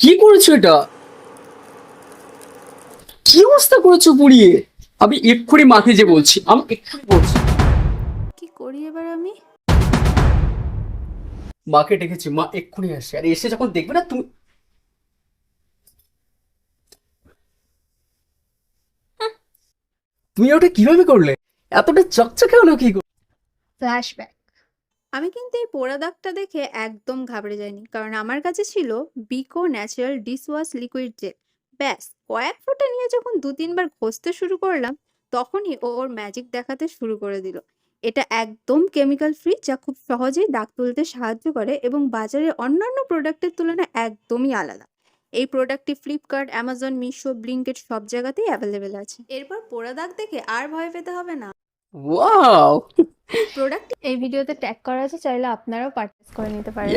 কি করেছ এটা? কি অবস্থা করেছ পুড়িয়ে আমি এক্ষুনি মাকে যে বলছি আমি এক্ষুনি বলছি। কি করি এবার আমি? মাকে ডেকেছি মা এক্ষুনি আসে আর এসে যখন দেখবে না তুমি তুমি ওটা কীভাবে করলে? এতটা চকচকে হলো কি? ফ্ল্যাশব্যাক আমি কিন্তু এই পোড়া দাগটা দেখে একদম ঘাবড়ে যাইনি। কারণ আমার কাছে ছিল বিকো ন্যাচারাল ডিশওয়াশ লিকুইড জেল ব্যাস, কয়েক ফোঁটা নিয়ে যখন দু তিনবার ঘষতে শুরু করলাম, তখনই ও ওর ম্যাজিক দেখাতে শুরু করে দিল। এটা একদম কেমিক্যাল ফ্রি যা খুব সহজেই দাগ তুলতে সাহায্য করে এবং বাজারে অন্যান্য প্রোডাক্টের তুলনায় একদমই আলাদা। এই প্রোডাক্টটি ফ্লিপকার্ট অ্যামাজন মিশো ব্লিঙ্কেট সব জায়গাতেই অ্যাভেলেবেল আছে। এরপর পোড়া দাগ দেখে আর ভয় পেতে হবে না। ওয়াও প্রোডাক্ট এই ভিডিওতে ট্যাগ করা আছে চাইলে আপনারাও পারচেস করে নিতে পারেন।